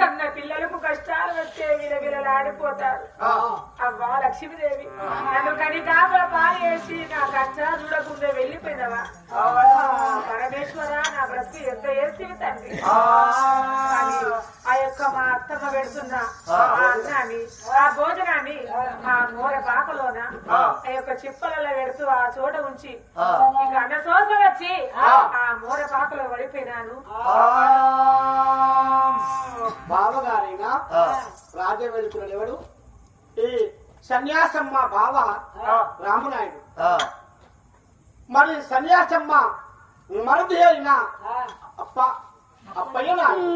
కన్న పిల్లలకు కష్టాలు వస్తే విలవిలలు ఆడిపోతారు. అవ్వా లక్ష్మీదేవి నన్ను కనికాకుల పాలు వేసి నా కష్టాలు చూడకుండా వెళ్ళిపోయినవా? పరమేశ్వర నా బ్రతికి ఎంత వేసి తండ్రి? ఆ. యొక్క మా అత్తమ్మ పెడుతున్న ఆ. అన్నాన్ని ఆ భోజనాన్ని ఆ. మోర పాకలోన ఆ. యొక్క చిప్పలలో పెడుతూ ఆ చోట ఉంచి ఇక అన్న సోస వచ్చి ఆ. మోర పాకలో పడిపోయినాను. బావగారైనా రాజా వెళుతున్నాడు ఎవడు ఈ సన్యాసమ్మ బావ రామనాయుడు. మరి సన్యాసమ్మ మరుది అయిన అప్ప అప్పయ్య నాయుడు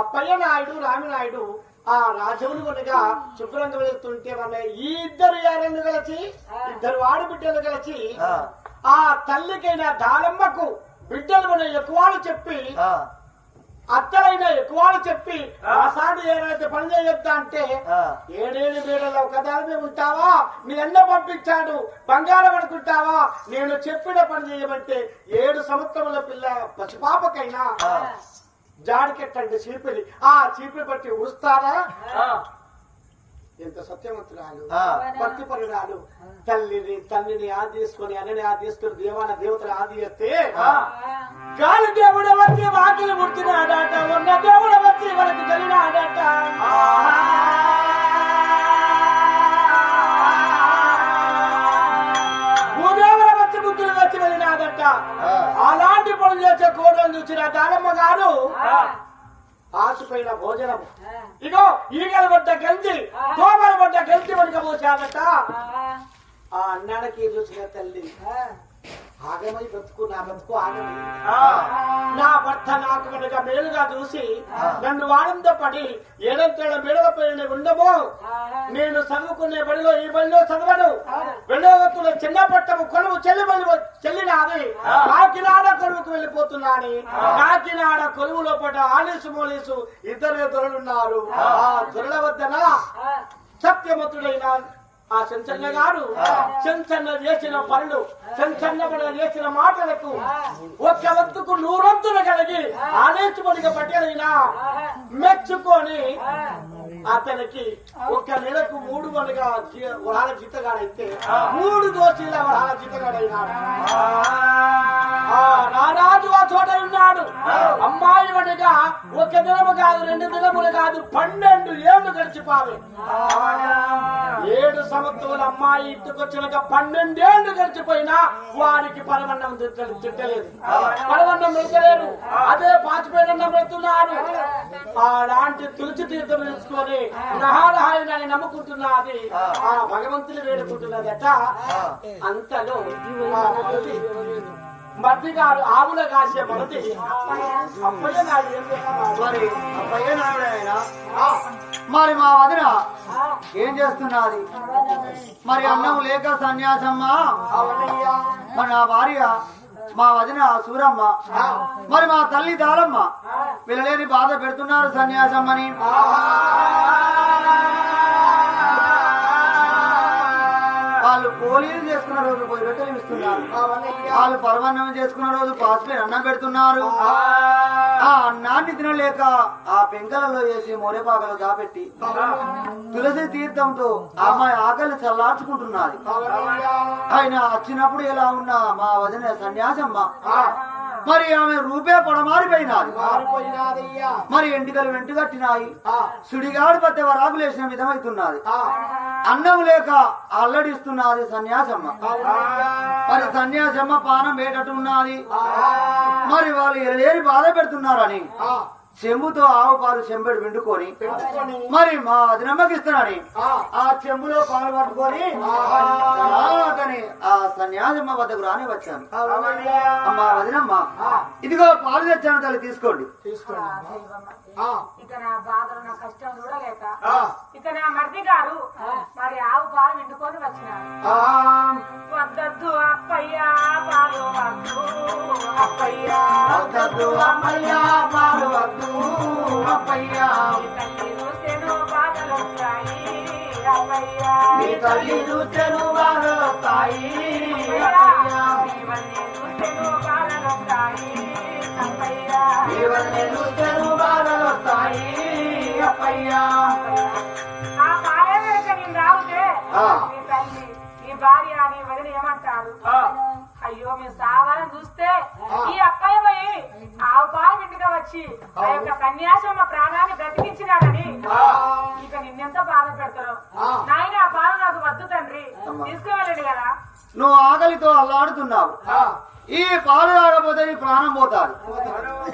అప్పయ్య నాయుడు రామనాయుడు ఆ రాజవులు కొనగా శుభ్రంగా వెళుతుంటే వాళ్ళ ఈ ఇద్దరు యారలు కలిసి ఇద్దరు ఆడబిడ్డలు కలిసి ఆ. తల్లికైన దానమ్మకు బిడ్డలు మన ఎక్కువలు చెప్పి అత్తలైన ఎక్కువలు చెప్పి ఆసాడు ఏదైతే పని చేయొద్దా? అంటే ఏడేడు మేడలో కదాలమే ఉంటావా? నీ అన్న పంపించాడు బంగారం అనుకుంటావా? నేను చెప్పిన పని చేయమంటే ఏడు సంవత్సరముల పిల్ల పసిపాపకైనా జాడికెట్టండి చీపిరి. ఆ చీపిరి బట్టి ఉడుస్తారా ఎంత సత్యవంతురాలు? భక్తిపరురాలు తల్లిని తల్లిని ఆదేశుకొని అన్నని ఆదేశుకొని దేవాన దేవతలు ఆది చేస్తే గాలి దేవుడు వచ్చి వాకిలి ముట్టినాడట ఉన్న దేవుడు వచ్చి మనకు కలిగినాడట భూదేవుల వచ్చి బుద్ధులు వచ్చి అలాంటి పనులు చేసే కోడలు చూసిన దానమ్మ గారు. ఆశపోయిన భోజనం ఇగో ఈగల పడ్డ గంజి దోమల పడ్డ గంజి వెనుక పోసాదట ఆ అన్నానికి చూసిన తల్లి? ఆగమై బతుకు నా బతుకు ఆగమై. నా భర్త నాకు కనుక మేలుగా చూసి నన్ను వాడంతో పడి ఏడంతేళ్ళ మేడల పైన ఉండము నేను చదువుకునే బడిలో ఈ బడిలో చదవను. వెళ్ళవత్తుల చిన్న పట్టము కొలువు చెల్లి చెల్లినాది. కాకినాడ కొలువుకు వెళ్ళిపోతున్నాని. కాకినాడ కొలువులో పడ్డ ఆలీసు మోలీసు ఇద్దరు దొరలున్నారు ఆ. దొరల వద్దన సత్యమతుడైన ఆ చెంచన్న గారు చెంచన్న చేసిన పనులు చెంచన్న చేసిన మాటలకు ఒక్క వంతుకు నూరొంతులు కలిగి ఆనేచుమడిగా పట్టెలైనా మెచ్చుకొని అతనికి ఒక నెలకు మూడు వనగా వరాల జీతగాడైతే మూడు దోషుల వరాల జీతగాడైనాడు ఆ. నారాజు ఆ చోట ఉన్నాడు. అమ్మాయి వనగా ఒక దినము కాదు రెండు దినములు కాదు పన్నెండు ఏళ్ళు గడిచిపోయి ఏడు సంవత్సరాల అమ్మాయి ఇంటికొచ్చినాక పన్నెండేళ్ళు గడిచిపోయినా వారికి పరమన్నం తిట్ట- తిట్టలేదు పరమన్నం పెడతలేరు అదే పాచిపోయిన పెడుతున్నారు అలాంటి తులసి తీర్థం తెలుసుకొని నహారహాయిని నమ్ముకుంటున్నది. ఆ భగవంతుని వేడుకుంటున్నదట. అంతలో మరది గారు ఆవుల కాసే మరది. అప్పయ్య నాడు? మరి అప్పయ్య నాయుడు ఆయన మరి మా వదిన ఏం చేస్తున్నది? మరి అన్నం లేక సన్యాసమ్మ? మరి నా భార్య మా వదిన సూరమ్మ. మరి మా తల్లి దారమ్మ పిల్లలేని బాధ పెడుతున్నారు సన్యాసమ్మని. వాళ్ళు పోలీలు చేసుకున్న రోజు పోయి రొట్టెలు ఇస్తున్నారు. వాళ్ళు పరమాన్నం చేసుకున్న రోజు పాస్పేర్ అన్నం పెడుతున్నారు. ఆ అన్నాన్ని తినలేక ఆ పెంకలలో వేసి మోరేపాకలు దాపెట్టి తులసి తీర్థంతో ఆ అమ్మాయి ఆకలి చల్లార్చుకుంటున్నది. ఆయన వచ్చినప్పుడు ఎలా ఉన్న మా వదిన సన్యాసమ్మ. మరి ఆమె రూపే పడమారిపోయినది. మరి ఎంటికలు వెంటుగట్టినాయి. సుడిగాడు పత్తే వరాకులేసిన విధమవుతున్నది అన్నం లేక అల్లడిస్తున్నది సన్యాసమ్మ. మరి సన్యాసమ్మ పానం వేటట్టున్నది మరి వాళ్ళు ఎలేని బాధ పెడుతున్నారని. చెంబుతో ఆవు పాలు చెంబెడు విండుకొని మరి మా అదినమ్మకి ఇస్తున్నాడని ఆ చెంబులో పాలు పట్టుకొని అతని ఆ సన్యాసమ్మ వద్దకు రాని వచ్చాను. అమ్మ వదినమ్మ ఇదిగో పాలు తెచ్చాను తల్లి తీసుకోండి. ఇక నా బాధలు నా కష్టం చూడలేక ఇక నా మర్ది గారు మరి ఆవు పాలు విండుకొని వచ్చినారు. వద్దద్దు అప్పయ్యా పాలు వద్దు అప్పయ్యా వద్దద్దు అమ్మయ్యా పాలు వద్దు. ఈ తల్లి చూస్తేనో బాధలు వస్తాయి అప్పయ్యా నీ తల్లి చూచెను బాధలు వస్తాయి అప్పయ్యా, ఈ వల్లే చూస్తేనో బాధలు వస్తాయి అప్పయ్యా భార్య నీ వదిన ఏమంటారు? అయ్యో మేము సావాలని చూస్తే ఈ అబ్బాయి పోయి ఆవు పాలు ఇంటికి వచ్చి ఆ యొక్క సన్యాసం మా ప్రాణాన్ని బ్రతికించినాడని ఇక నిన్నెంత బాధ పెడతారు నాయన ఆ పాలు నాకు వద్దు తండ్రి. తీసుకువెళ్ళండి కదా. నువ్వు ఆకలితో అల్లాడుతున్నావు. ఈ పాలు తాగకపోతే నీ ప్రాణం పోతాది.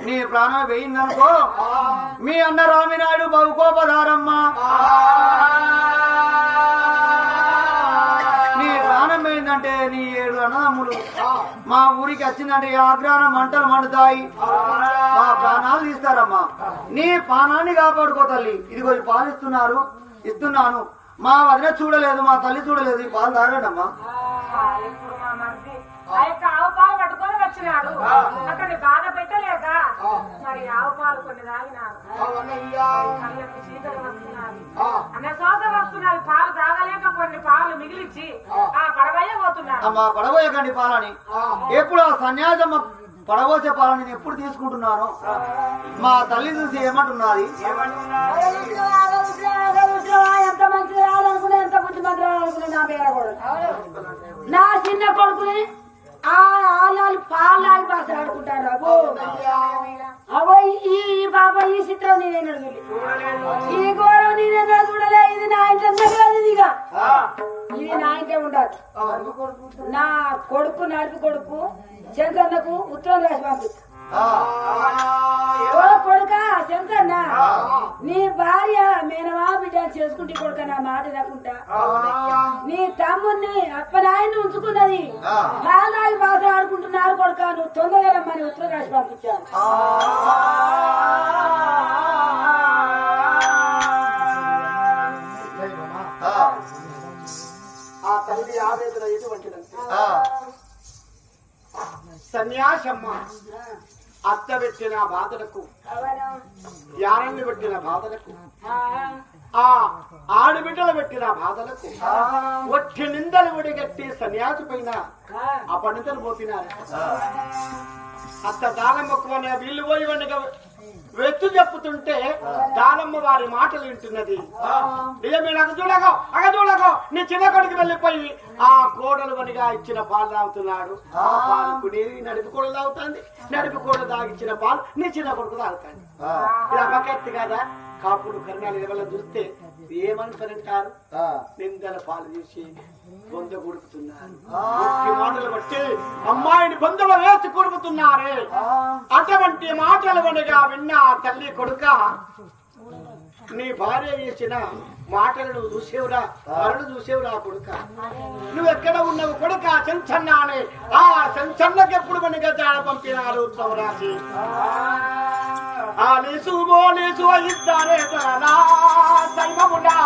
నీ ప్రాణం పోయిందనుకో మీ అన్న రామినాయుడు బహుకోపదారమ్మ. పోయిందంటే నీ ఏడు అన్నదమ్ములు? మా ఊరికి వచ్చిందంటే ఆగ్రహం మంటలు మండుతాయి. మా ప్రాణాలు తీస్తారమ్మా. నీ ప్రాణాన్ని కాపాడుకో తల్లి. ఇదిగో ఈ పాలు ఇస్తున్నారు. ఇస్తున్నాను. మా వదిన చూడలేదు మా తల్లి చూడలేదు. ఈ పాలు తాగండి అమ్మా ఆ, ఇప్పుడు మా మరిది ఆ యొక్క ఆవు పాలు పట్టుకొని వచ్చినాడు. అతన్ని బాధ పెట్టలేక మరి ఆవు పాలు కొన్ని అన్న పాలు కొన్ని పాలు మిగిలిచ్చి ఆ పడవయ్య పోతున్నాడు అమ్మా పడబోయకండి పాలని. ఎప్పుడు ఆ సన్యాసమ్మ పడబోసే పాలని నేను ఎప్పుడు తీసుకుంటున్నాను? మా తల్లి చూసి ఏమంటున్నది? ఎంత ఎంత నా పేర కూడా నా చిన్న కొడుకుని ఆ ఆలాలు పాలాలు బాస ఆడుకుంటారు అబ్బో. అబ్బో ఈ ఈ బాబా ఈ చిత్రం నేనే చూడలే ఈ ఘోరం నేనే చూడలే. ఇది నా ఇంట్లో ఉండదు నేను ఆయనకే ఉండాలి. నా ఉండదు నా కొడుకు నడిపి కొడుకు చంద్రన్నకు ఉత్తరం రాసి పంపిస్తా కొడుక శంకన్న నీ భార్య మేనమా బిడ్డ చేసుకుంటే కొడుక నా మాట రాకుంటా నీ తమ్ముడిని అప్పనాయన్ని ఉంచుకున్నది. ఆ. బాధ ఆడుకుంటున్నారు కొడుక నువ్వు తొందరగా రమ్మని ఉత్తరం రాసి పంపించాను ఆవేదన ఆ, సన్యాసమ్మ. అత్త పెట్టిన బాధలకు యారన్ని పెట్టిన బాధలకు ఆ. ఆడబిడ్డలు పెట్టిన బాధలకు ఒట్టి నిందలు విడిగట్టి సన్యాసి పైన అపనితలు పోపినారు అత్త దానమ్మ కొనే వీళ్ళు పోయి వెనక వెత్తు చెప్పుతుంటే దానమ్మ వారి మాటలు వింటున్నది. నిజమే నాకు చూడగో అగ చూడగో నీ చిన్న కొడుకు వెళ్ళిపోయి ఆ కోడలు వనిగా ఇచ్చిన పాలు తాగుతున్నాడు. ఆ పాలు కుడి నడుపు కూడా తాగుతుంది. నడుపు కూడా తాగిచ్చిన పాలు నీ చిన్న కొడుకు తాగుతాడు ఇలా బకెత్తి కదా? కాపుడు కర్ణాలు ఎవరైనా చూస్తే ఏమనుకుంటారు ఆ. నిందల పాలు తీసి బొంద కొడుకుతున్నారు. మాటలు బట్టి అమ్మాయిని బొందలో వేసి కొడుకుతున్నారే. అటువంటి మాటలు వనగా విన్న తల్లి కొడుక నీ భార్య చేసిన మాటలను నువ్వు చూసేవురా మరలు చూసేవురా కొడుక. నువ్వు ఎక్కడ ఉన్నావు కొడుక? చెంచన్న అని ఆ చెంచన్నకి ఎప్పుడు మనగా జాడ పంపినారు రాసి ఆ నీసు ఇద్దరే తన దైవముడా